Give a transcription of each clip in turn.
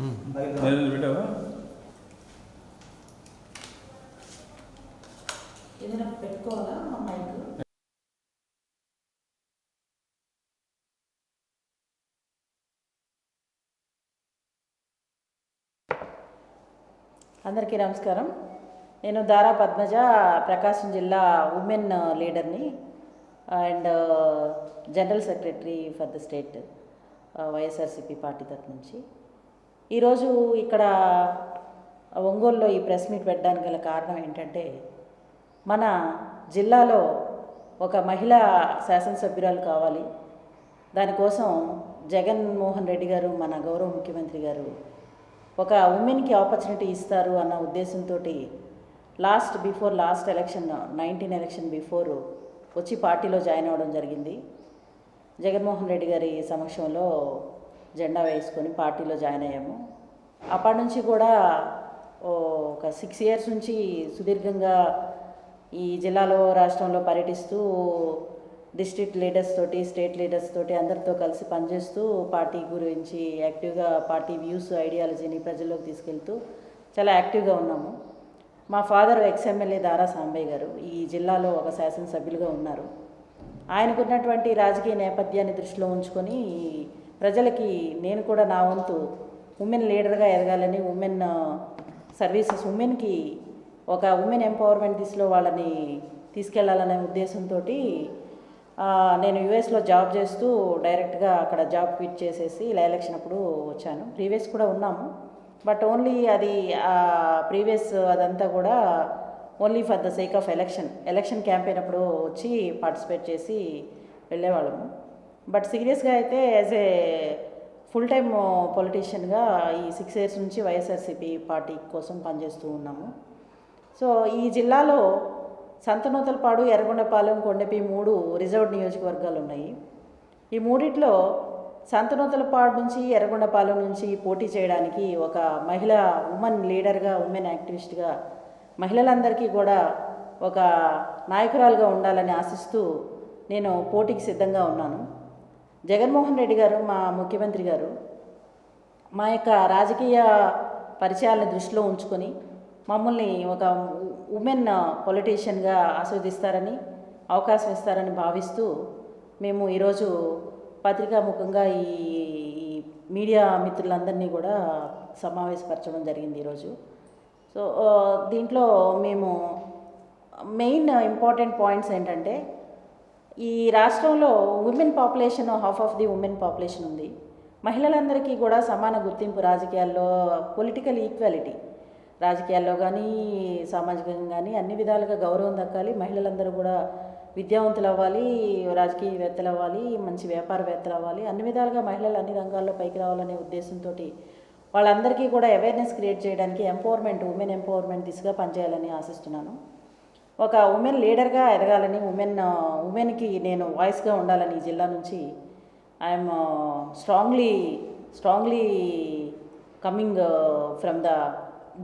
పెట్టావా ఏదైనా పెట్టుకోవాలా మా మైక్? అందరికీ నమస్కారం. నేను దారా పద్మజ ప్రకాశం జిల్లా ఉమెన్ లీడర్ని and general secretary for the state YSRCP party తరఫు నుంచి. ఈరోజు ఇక్కడ ఒంగోలులో ఈ ప్రెస్ మీట్ పెట్టడానికి గల కారణం ఏంటంటే మన జిల్లాలో ఒక మహిళా శాసనసభ్యురాలు కావాలి. దానికోసం జగన్మోహన్ రెడ్డి గారు మన గౌరవ ముఖ్యమంత్రి గారు ఒక ఉమెన్కి ఆపర్చునిటీ ఇస్తారు అన్న ఉద్దేశంతో last before last election nineteen election before వచ్చి పార్టీలో జాయిన్ అవ్వడం జరిగింది. జగన్మోహన్ రెడ్డి గారి సమక్షంలో జెండా వేసుకొని పార్టీలో జాయిన్ అయ్యాము. అప్పటి నుంచి కూడా ఒక సిక్స్ ఇయర్స్ నుంచి సుదీర్ఘంగా ఈ జిల్లాలో రాష్ట్రంలో పర్యటిస్తూ డిస్ట్రిక్ట్ లీడర్స్ తోటి స్టేట్ లీడర్స్ తోటి అందరితో కలిసి పనిచేస్తూ పార్టీ గురించి యాక్టివ్గా పార్టీ వ్యూస్ ఐడియాలజీని ప్రజల్లోకి తీసుకెళ్తూ చాలా యాక్టివ్గా ఉన్నాము. మా ఫాదర్ ఎక్స్ఎమ్మెల్యే దారా సాంబయ్య గారు ఈ జిల్లాలో ఒక శాసనసభ్యులుగా ఉన్నారు. ఆయనకున్నటువంటి రాజకీయ నేపథ్యాన్ని దృష్టిలో ఉంచుకొని ప్రజలకి నేను కూడా నా వంతు ఉమెన్ లీడర్గా ఎదగాలని ఉమెన్ సర్వీసెస్ ఉమెన్కి ఒక ఉమెన్ ఎంపవర్మెంట్ దిశలో వాళ్ళని తీసుకెళ్ళాలనే ఉద్దేశంతో నేను యుఎస్లో జాబ్ చేస్తూ డైరెక్ట్గా అక్కడ జాబ్ క్విట్ చేసేసి ఇలా ఎలక్షన్ అప్పుడు వచ్చాను. ప్రీవియస్ కూడా ఉన్నాము. బట్ ఓన్లీ అది ప్రీవియస్ అదంతా కూడా only for the sake of election. Election campaign అప్పుడు వచ్చి పార్టిసిపేట్ చేసి వెళ్ళేవాళ్ళము. బట్ సీరియస్గా అయితే యాజ్ ఏ ఫుల్ టైమ్ పొలిటీషియన్గా ఈ సిక్స్ ఇయర్స్ నుంచి వైఎస్ఆర్సీపీ పార్టీ కోసం పనిచేస్తూ ఉన్నాము. సో ఈ జిల్లాలో సంతనూతలపాడు ఎర్రగొండపాలెం కొండపి మూడు రిజర్వ్డ్ నియోజకవర్గాలు ఉన్నాయి. ఈ మూడిట్లో సంతనూతలపాడు నుంచి ఎర్రగొండపాలెం నుంచి పోటీ చేయడానికి ఒక మహిళ ఉమెన్ లీడర్గా ఉమెన్ యాక్టివిస్ట్గా మహిళలందరికీ కూడా ఒక నాయకురాలుగా ఉండాలని ఆశిస్తూ నేను పోటీకి సిద్ధంగా ఉన్నాను. జగన్మోహన్ రెడ్డి గారు మా ముఖ్యమంత్రి గారు మా యొక్క రాజకీయ పరిచయాలను దృష్టిలో ఉంచుకొని మమ్మల్ని ఒక ఉమెన్ పొలిటీషియన్గా ఆస్వాదిస్తారని అవకాశం ఇస్తారని భావిస్తూ మేము ఈరోజు పత్రికాముఖంగా ఈ మీడియా మిత్రులందరినీ కూడా సమావేశపరచడం జరిగింది ఈరోజు. సో దీంట్లో మేము మెయిన్ ఇంపార్టెంట్ పాయింట్స్ ఏంటంటే ఈ రాష్ట్రంలో women population half of the women population ఉంది. మహిళలందరికీ కూడా సమాన గుర్తింపు రాజకీయాల్లో పొలిటికల్ ఈక్వాలిటీ రాజకీయాల్లో కానీ సామాజికంగా కానీ అన్ని విధాలుగా గౌరవం దక్కాలి. మహిళలందరూ కూడా విద్యావంతులు అవ్వాలి రాజకీయవేత్తలు అవ్వాలి మంచి వ్యాపారవేత్తలు అవ్వాలి అన్ని విధాలుగా మహిళలు అన్ని రంగాల్లో పైకి రావాలనే ఉద్దేశంతో వాళ్ళందరికీ కూడా అవేర్నెస్ క్రియేట్ చేయడానికి ఎంపవర్మెంట్ ఉమెన్ ఎంపవర్మెంట్ దిశగా పనిచేయాలని ఆశిస్తున్నాను. ఒక ఉమెన్ లీడర్గా ఎదగాలని ఉమెన్ ఉమెన్కి నేను వాయిస్గా ఉండాలని ఈ జిల్లా నుంచి I'm strongly strongly coming from the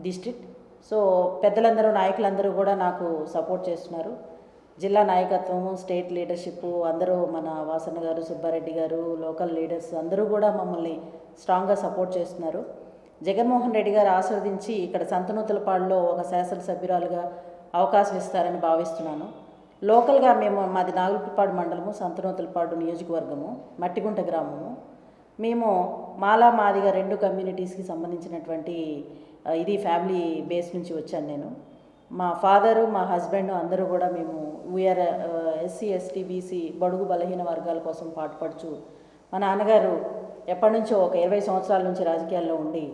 district so పెద్దలందరూ నాయకులందరూ కూడా నాకు సపోర్ట్ చేస్తున్నారు. జిల్లా నాయకత్వము స్టేట్ లీడర్షిప్ అందరూ మన వాసన గారు సుబ్బారెడ్డి గారు లోకల్ లీడర్స్ అందరూ కూడా మమ్మల్ని స్ట్రాంగ్గా సపోర్ట్ చేస్తున్నారు. జగన్మోహన్ రెడ్డి గారు ఆస్వాదించి ఇక్కడ సంతనూతలపాడులో ఒక శాసనసభ్యురాలుగా అవకాశం ఇస్తారని భావిస్తున్నాను. లోకల్గా మేము మాది నాగులపాడు మండలము సంతనోతులపాడు నియోజకవర్గము మట్టిగుంట గ్రామము. మేము మాలా మాదిగా రెండు కమ్యూనిటీస్కి సంబంధించినటువంటి ఇది ఫ్యామిలీ బేస్ నుంచి వచ్చాను నేను. మా ఫాదరు మా హస్బెండ్ అందరూ కూడా మేము వీఆర్ ఎస్సీ ఎస్టీ బీసీ బడుగు బలహీన వర్గాల కోసం పాటుపడుచు మా నాన్నగారు ఎప్పటి నుంచో ఒక ఇరవై సంవత్సరాల నుంచి రాజకీయాల్లో ఉండి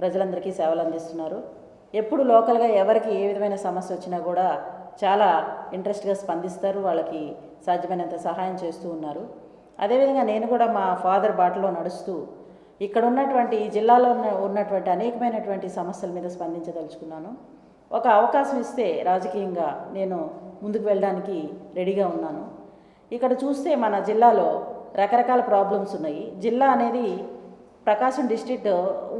ప్రజలందరికీ సేవలు అందిస్తున్నారు. ఎప్పుడు లోకల్గా ఎవరికి ఏ విధమైన సమస్య వచ్చినా కూడా చాలా ఇంట్రెస్ట్గా స్పందిస్తారు వాళ్ళకి సాధ్యమైనంత సహాయం చేస్తూ ఉన్నారు. అదేవిధంగా నేను కూడా మా ఫాదర్ బాటలో నడుస్తూ ఇక్కడ ఉన్నటువంటి ఈ జిల్లాలో ఉన్న ఉన్నటువంటి అనేకమైనటువంటి సమస్యల మీద స్పందించదలుచుకున్నాను. ఒక అవకాశం ఇస్తే రాజకీయంగా నేను ముందుకు వెళ్ళడానికి రెడీగా ఉన్నాను. ఇక్కడ చూస్తే మన జిల్లాలో రకరకాల ప్రాబ్లమ్స్ ఉన్నాయి. జిల్లా అనేది Prakasam district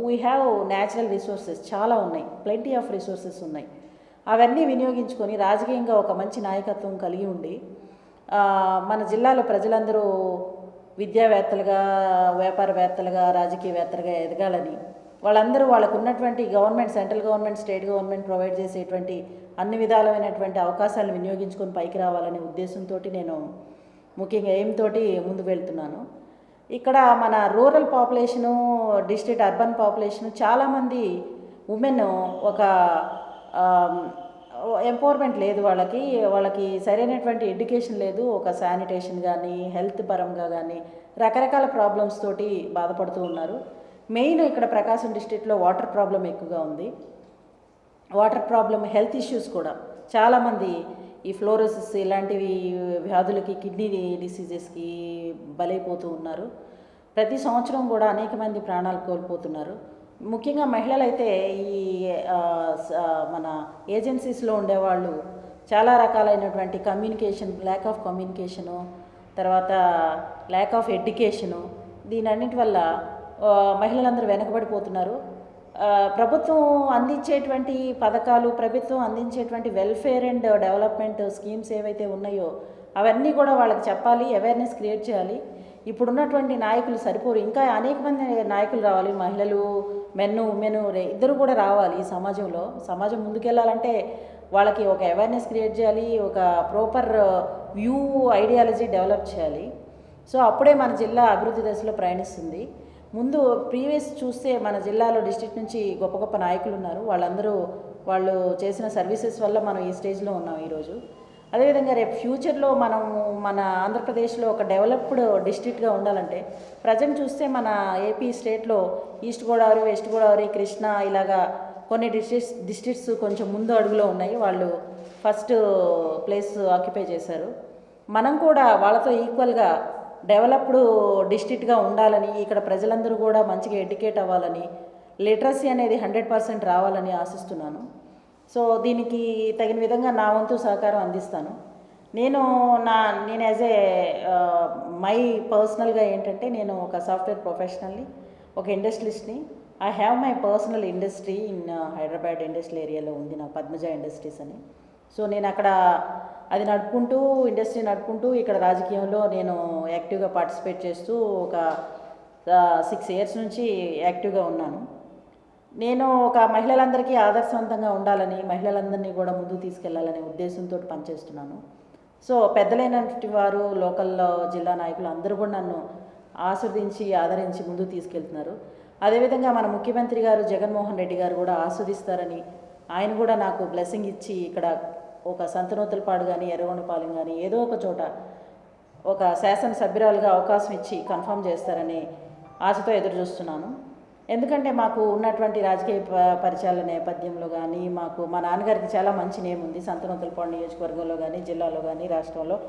we have natural resources చాలా ఉన్నాయి. ప్లెంటీ ఆఫ్ రిసోర్సెస్ ఉన్నాయి. అవన్నీ వినియోగించుకొని రాజకీయంగా ఒక మంచి నాయకత్వం కలిగి ఉండి మన జిల్లాలో ప్రజలందరూ విద్యావేత్తలుగా వ్యాపారవేత్తలుగా రాజకీయవేత్తలుగా ఎదగాలని వాళ్ళందరూ వాళ్ళకు ఉన్నటువంటి government central government state government provide చేసేటువంటి అన్ని విధాలమైనటువంటి అవకాశాలను వినియోగించుకొని పైకి రావాలనే ఉద్దేశంతో నేను ముఖ్యంగా ఏంతో తోటి ముందుకు వెళ్తున్నాను. ఇక్కడ మన rural population district urban population చాలామంది ఉమెన్ ఒక ఎంపవర్మెంట్ లేదు వాళ్ళకి. వాళ్ళకి సరైనటువంటి ఎడ్యుకేషన్ లేదు. ఒక శానిటేషన్ కానీ హెల్త్ పరంగా కానీ రకరకాల ప్రాబ్లమ్స్ తోటి బాధపడుతూ ఉన్నారు. మెయిన్ ఇక్కడ ప్రకాశం డిస్ట్రిక్ట్లో వాటర్ ప్రాబ్లం ఎక్కువగా ఉంది. వాటర్ ప్రాబ్లం హెల్త్ ఇష్యూస్ కూడా చాలామంది ఈ ఫ్లోరోసిస్ ఇలాంటివి వ్యాధులకి కిడ్నీ డిసీజెస్కి బలైపోతూ ఉన్నారు. ప్రతి సంవత్సరం కూడా అనేక మంది ప్రాణాలు కోల్పోతున్నారు. ముఖ్యంగా మహిళలైతే ఈ స- మన ఏజెన్సీస్లో ఉండేవాళ్ళు చాలా రకాలైనటువంటి కమ్యూనికేషన్ ల్యాక్ ఆఫ్ కమ్యూనికేషను తర్వాత ల్యాక్ ఆఫ్ ఎడ్యుకేషను దీని అన్నిటి వల్ల మహిళలందరూ వెనకబడిపోతున్నారు. ప్రభుత్వం అందించేటువంటి పథకాలు ప్రభుత్వం అందించేటువంటి వెల్ఫేర్ అండ్ డెవలప్మెంట్ స్కీమ్స్ ఏవైతే ఉన్నాయో అవన్నీ కూడా వాళ్ళకి చెప్పాలి అవేర్నెస్ క్రియేట్ చేయాలి. ఇప్పుడున్నటువంటి నాయకులు సరిపోరు. ఇంకా అనేక మంది నాయకులు రావాలి. మహిళలు మెన్ను ఉమెను ఇద్దరు కూడా రావాలి ఈ సమాజంలో. సమాజం ముందుకెళ్ళాలంటే వాళ్ళకి ఒక అవేర్నెస్ క్రియేట్ చేయాలి ఒక ప్రాపర్ వ్యూ ఐడియాలజీ డెవలప్ చేయాలి. సో అప్పుడే మన జిల్లా అభివృద్ధి దశలో ప్రయాణిస్తుంది. ముందు ప్రీవియస్ చూస్తే మన జిల్లాలో డిస్టిక్ నుంచి గొప్ప గొప్ప నాయకులు ఉన్నారు. వాళ్ళందరూ వాళ్ళు చేసిన సర్వీసెస్ వల్ల మనం ఈ స్టేజ్లో ఉన్నాం ఈరోజు. అదేవిధంగా రేపు ఫ్యూచర్లో మనం మన ఆంధ్రప్రదేశ్లో ఒక డెవలప్డ్ డిస్ట్రిక్ట్గా ఉండాలంటే ప్రజెంట్ చూస్తే మన ఏపీ స్టేట్లో ఈస్ట్ గోదావరి వెస్ట్ గోదావరి కృష్ణా ఇలాగా కొన్ని డిస్ట్రిక్ట్స్ డిస్ట్రిక్ట్స్ కొంచెం ముందు అడుగులో ఉన్నాయి. వాళ్ళు ఫస్ట్ ప్లేస్ ఆక్యుపై చేశారు. మనం కూడా వాళ్ళతో ఈక్వల్గా డెవలప్డ్ డిస్ట్రిక్ట్గా ఉండాలని ఇక్కడ ప్రజలందరూ కూడా మంచిగా ఎడ్యుకేట్ అవ్వాలని లిటరసీ అనేది హండ్రెడ్ పర్సెంట్ రావాలని ఆశిస్తున్నాను. సో దీనికి తగిన విధంగా నా వంతు సహకారం అందిస్తాను. నేను నా నేను యాజ్ ఏ మై పర్సనల్గా ఏంటంటే నేను ఒక సాఫ్ట్వేర్ ప్రొఫెషనల్ని ఒక ఇండస్ట్రియలిస్ట్ని I have my personal industry in Hyderabad industrial ఏరియాలో ఉంది నా పద్మజ ఇండస్ట్రీస్ అని. సో నేను అక్కడ అది నడుపుకుంటూ ఇండస్ట్రీ నడుపుకుంటూ ఇక్కడ రాజకీయంలో నేను యాక్టివ్గా పార్టిసిపేట్ చేస్తూ ఒక సిక్స్ ఇయర్స్ నుంచి యాక్టివ్గా ఉన్నాను. నేను ఒక మహిళలందరికీ ఆదర్శవంతంగా ఉండాలని మహిళలందరినీ కూడా ముందుకు తీసుకెళ్ళాలనే ఉద్దేశంతో పనిచేస్తున్నాను. సో పెద్దలైనటువంటి వారు లోకల్లో జిల్లా నాయకులు అందరూ కూడా నన్ను ఆస్వాదించి ఆదరించి ముందుకు తీసుకెళ్తున్నారు. అదేవిధంగా మన ముఖ్యమంత్రి గారు జగన్మోహన్ రెడ్డి గారు కూడా ఆస్వాదిస్తారని ఆయన కూడా నాకు బ్లెస్సింగ్ ఇచ్చి ఇక్కడ ఒక సంతనూతలపాడు కానీ ఎర్రగొండపాలెం కానీ ఏదో ఒక చోట ఒక శాసనసభ్యురాలుగా అవకాశం ఇచ్చి కన్ఫర్మ్ చేస్తారని ఆశతో ఎదురు చూస్తున్నాను. ఎందుకంటే మాకు ఉన్నటువంటి రాజకీయ ప- పరిచయాల నేపథ్యంలో కానీ మాకు మా నాన్నగారికి చాలా మంచి నేమ్ ఉంది. సంతనూతలపాడు నియోజకవర్గంలో కానీ జిల్లాలో కానీ రాష్ట్రంలో.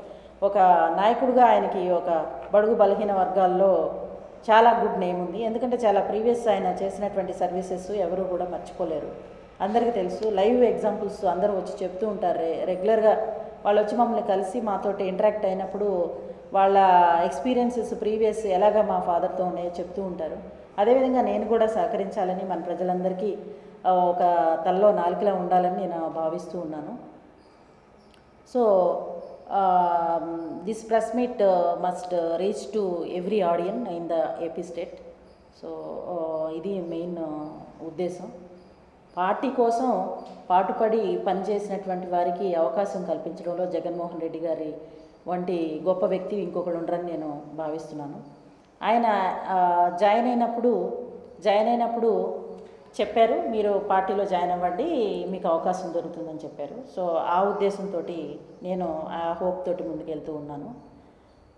ఒక నాయకుడిగా ఆయనకి ఒక బడుగు బలహీన వర్గాల్లో చాలా గుడ్ నేమ్ ఉంది. ఎందుకంటే చాలా ప్రీవియస్ ఆయన చేసినటువంటి సర్వీసెస్ ఎవరు కూడా మర్చిపోలేరు. అందరికీ తెలుసు లైవ్ ఎగ్జాంపుల్స్ అందరూ వచ్చి చెప్తూ ఉంటారు. రెగ్యులర్గా వాళ్ళు వచ్చి మమ్మల్ని కలిసి మాతోటి ఇంటరాక్ట్ అయినప్పుడు వాళ్ళ ఎక్స్పీరియన్సెస్ ప్రీవియస్ ఎలాగ మా ఫాదర్తో ఉన్నాయో చెప్తూ ఉంటారు. అదేవిధంగా నేను కూడా సహకరించాలని మన ప్రజలందరికీ ఒక తల్లో నాలుకలా ఉండాలని నేను భావిస్తూ ఉన్నాను. So this press meet must reach to every audience in the AP state. So ఇది మెయిన్ ఉద్దేశం. పార్టీ కోసం పాటుపడి పనిచేసినటువంటి వారికి అవకాశం కల్పించడంలో జగన్మోహన్ రెడ్డి గారి వంటి గొప్ప వ్యక్తి ఇంకొకరు ఉండరని నేను భావిస్తున్నాను. ఆయన జాయిన్ అయినప్పుడు జాయిన్ అయినప్పుడు చెప్పారు మీరు పార్టీలో జాయిన్ అవ్వండి మీకు అవకాశం దొరుకుతుందని చెప్పారు. సో ఆ ఉద్దేశంతో నేను ఆ హోప్ తోటి ముందుకెళ్తూ ఉన్నాను.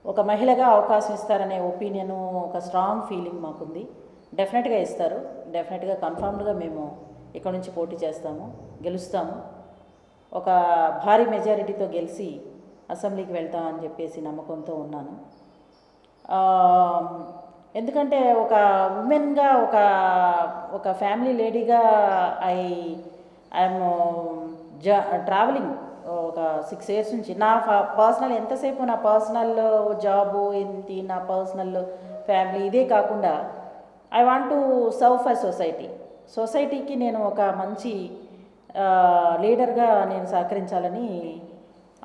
ఒక మహిళగా అవకాశం ఇస్తారనే ఒపీనియన్ ఒక స్ట్రాంగ్ ఫీలింగ్ మాకుంది. డెఫినెట్గా ఇస్తారు. డెఫినెట్గా కన్ఫర్మ్డ్గా మేము ఇక్కడ నుంచి పోటీ చేస్తాము గెలుస్తాము. ఒక భారీ మెజారిటీతో గెలిచి అసెంబ్లీకి వెళ్తామని చెప్పేసి నమ్మకంతో ఉన్నాను. ఎందుకంటే ఒక ఉమెన్గా ఒక ఒక ఫ్యామిలీ లేడీగా ఐ ఐఎమ్ జ ట్రావెలింగ్ ఒక సిక్స్ ఇయర్స్ నుంచి. నా పర్సనల్ ఎంతసేపు నా పర్సనల్ జాబు ఏంటి నా పర్సనల్ ఫ్యామిలీ ఇదే కాకుండా I want to serve for society. సొసైటీకి నేను ఒక మంచి లీడర్గా నేను సహకరించాలని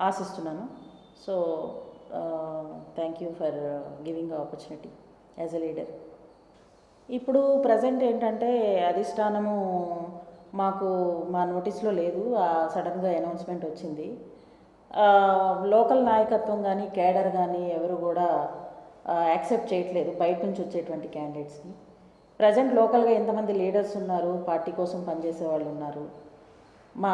ఆశిస్తున్నాను. So thank you for giving opportunity as a leader ఇప్పుడు ప్రజెంట్ ఏంటంటే అధిష్టానము మాకు మా నోటీస్లో లేదు. ఆ సడన్గా అనౌన్స్మెంట్ వచ్చింది. లోకల్ నాయకత్వం కానీ కేడర్ కానీ ఎవరు కూడా యాక్సెప్ట్ చేయట్లేదు. బయట నుంచి వచ్చేటువంటి క్యాండిడేట్స్ని ప్రజెంట్ లోకల్గా ఎంతమంది లీడర్స్ ఉన్నారు? పార్టీ కోసం పనిచేసే వాళ్ళు ఉన్నారు. మా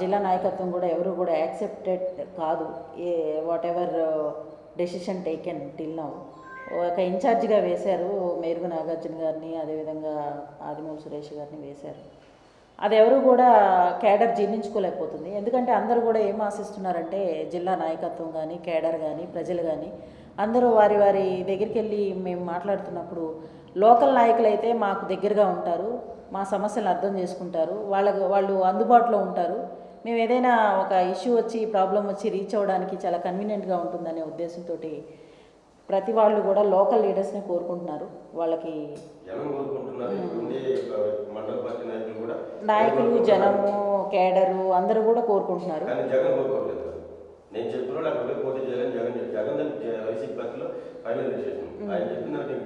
జిల్లా నాయకత్వం కూడా ఎవరు కూడా యాక్సెప్టెడ్ కాదు. ఏ whatever decision taken till now ఒక ఇన్ఛార్జిగా వేశారు. మేరుగు నాగార్జున గారిని అదేవిధంగా ఆదిమూల సురేష్ గారిని వేశారు. అది ఎవరు కూడా కేడర్ జీర్ణించుకోలేకపోతుంది. ఎందుకంటే అందరూ కూడా ఏం ఆశిస్తున్నారంటే జిల్లా నాయకత్వం కానీ కేడర్ కానీ ప్రజలు కానీ అందరూ వారి వారి దగ్గరికి వెళ్ళి మేము మాట్లాడుతున్నప్పుడు లోకల్ నాయకులు అయితే మాకు దగ్గరగా ఉంటారు మా సమస్యలను అర్థం చేసుకుంటారు వాళ్ళకు వాళ్ళు అందుబాటులో ఉంటారు. మేము ఏదైనా ఒక ఇష్యూ వచ్చి ప్రాబ్లం వచ్చి రీచ్ అవ్వడానికి చాలా కన్వీనియంట్గా ఉంటుందనే ఉద్దేశంతో ప్రతి వాళ్ళు కూడా లోకల్ లీడర్స్ని కోరుకుంటున్నారు. వాళ్ళకి నాయకులు జనము కేడరు అందరూ కూడా కోరుకుంటున్నారు. నేను చెప్పిన పోటీ చేయాలని జగన్ జగన్ వైసీపీ పార్టీలో ఫైనల్ ఆయన చెప్పిన నీకు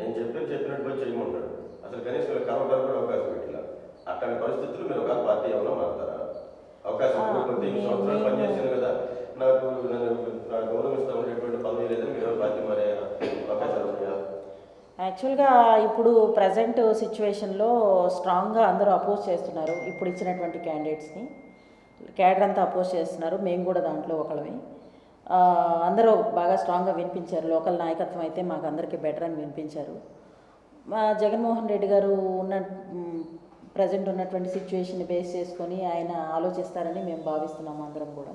నేను చెప్పి చెప్పినట్టు పోయి చేయమంటాడు. అసలు కనీసం వీళ్ళకి కలవడానికి కూడా అవకాశం పెట్టిలా. అట్లాంటి పరిస్థితులు మీరు ఒక పార్టీ ఏమైనా మారుతారా? అవకాశం మీ- సంవత్సరాలు పనిచేసాను కదా. నాకు నన్ను నాకు గౌరవిస్తా ఉండేటువంటి పదవి లేదని మీరు పార్టీ మారే అవకాశాలు ఉన్నాయా? యాక్చువల్గా ఇప్పుడు ప్రజెంట్ సిచ్యువేషన్లో స్ట్రాంగ్గా అందరూ అపోజ్ చేస్తున్నారు ఇప్పుడు ఇచ్చినటువంటి క్యాండిడేట్స్ని. క్యాడర్ అంతా అపోజ్ చేస్తున్నారు. మేము కూడా దాంట్లో ఒకళ్ళమే. అందరూ బాగా స్ట్రాంగ్గా వినిపించారు. లోకల్ నాయకత్వం అయితే మాకు అందరికీ బెటర్ అని వినిపించారు. మా జగన్మోహన్ రెడ్డి గారు ఉన్న ప్రజెంట్ ఉన్నటువంటి సిచ్యువేషన్ బేస్ చేసుకొని ఆయన ఆలోచిస్తారని మేము భావిస్తున్నాము అందరం కూడా.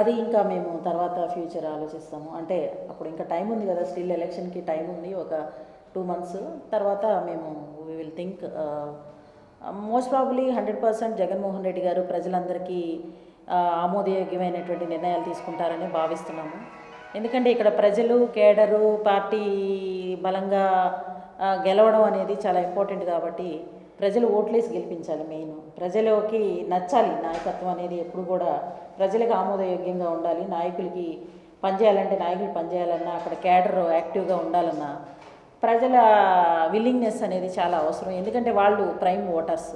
అది ఇంకా మేము తర్వాత ఫ్యూచర్ ఆలోచిస్తాము. అంటే అప్పుడు ఇంకా టైం ఉంది కదా స్టిల్ ఎలక్షన్కి టైం ఉంది. ఒక టూ మంత్స్ తర్వాత మేము we will think most probably hundred percent Jaganmohan Reddy గారు ప్రజలందరికీ ఆమోదయోగ్యమైనటువంటి నిర్ణయాలు తీసుకుంటారని భావిస్తున్నాము. ఎందుకంటే ఇక్కడ ప్రజలు కేడరు పార్టీ బలంగా గెలవడం అనేది చాలా ఇంపార్టెంట్ కాబట్టి ప్రజలు ఓట్లేసి గెలిపించాలి మెయిన్. ప్రజలకి నచ్చాలి నాయకత్వం అనేది ఎప్పుడు కూడా. ప్రజలకు ఆమోదయోగ్యంగా ఉండాలి. నాయకులకి పనిచేయాలంటే నాయకులు పనిచేయాలన్నా అక్కడ క్యాడర్ యాక్టివ్గా ఉండాలన్నా ప్రజల విల్లింగ్నెస్ అనేది చాలా అవసరం. ఎందుకంటే వాళ్ళు prime voters.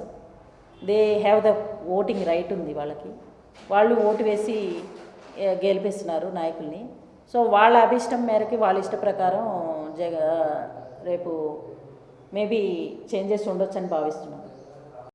They have the voting right ఉంది వాళ్ళకి. వాళ్ళు ఓటు వేసి గెలిపిస్తున్నారు నాయకుల్ని. సో వాళ్ళ అభిష్టం మేరకి వాళ్ళ ఇష్ట ప్రకారం జగ రేపు మేబీ చేంజెస్ ఉండొచ్చని భావిస్తున్నాను